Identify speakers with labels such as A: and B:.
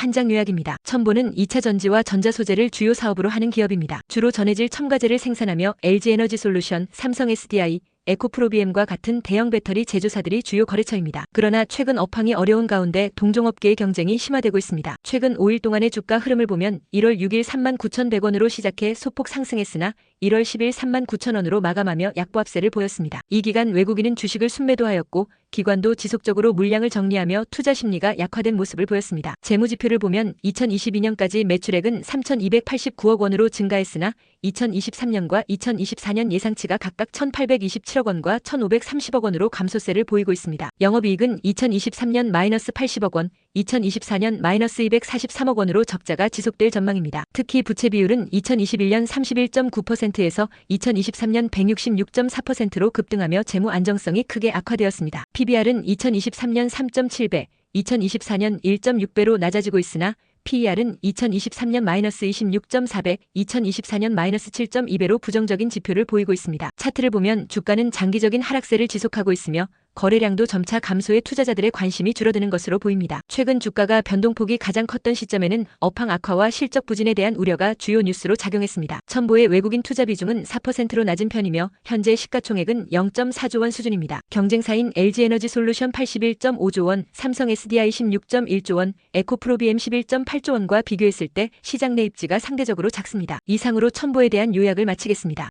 A: 한장 요약입니다. 첨보는 2차 전지와 전자 소재를 주요 사업으로 하는 기업입니다. 주로 전해질 첨가제를 생산하며 LG 에너지 솔루션, 삼성 SDI, 에코프로비엠과 같은 대형 배터리 제조사들이 주요 거래처입니다. 그러나 최근 업황이 어려운 가운데 동종업계의 경쟁이 심화되고 있습니다. 최근 5일 동안의 주가 흐름을 보면 1월 6일 39,100원으로 시작해 소폭 상승했으나 1월 10일 39,000원으로 마감하며 약보합세를 보였습니다. 이 기간 외국인은 주식을 순매도하였고 기관도 지속적으로 물량을 정리하며 투자 심리가 약화된 모습을 보였습니다. 재무지표를 보면 2022년까지 매출액은 3,289억 원으로 증가했으나 2023년과 2024년 예상치가 각각 1,827억 원과 1,530억 원으로 감소세를 보이고 있습니다. 영업이익은 2023년 마이너스 80억 원, 2024년 마이너스 243억 원으로 적자가 지속될 전망입니다. 특히 부채 비율은 2021년 31.9%에서 2023년 166.4%로 급등하며 재무 안정성이 크게 악화되었습니다. PBR은 2023년 3.7배, 2024년 1.6배로 낮아지고 있으나 PER은 2023년 마이너스 26.4배, 2024년 마이너스 7.2배로 부정적인 지표를 보이고 있습니다. 차트를 보면 주가는 장기적인 하락세를 지속하고 있으며 거래량도 점차 감소해 투자자들의 관심이 줄어드는 것으로 보입니다. 최근 주가가 변동폭이 가장 컸던 시점에는 업황 악화와 실적 부진에 대한 우려가 주요 뉴스로 작용했습니다. 첨보의 외국인 투자 비중은 4%로 낮은 편이며 현재 시가총액은 0.4조 원 수준입니다. 경쟁사인 LG에너지 솔루션 81.5조 원, 삼성 SDI 16.1조 원, 에코프로비엠 11.8조 원과 비교했을 때 시장 내 입지가 상대적으로 작습니다. 이상으로 첨보에 대한 요약을 마치겠습니다.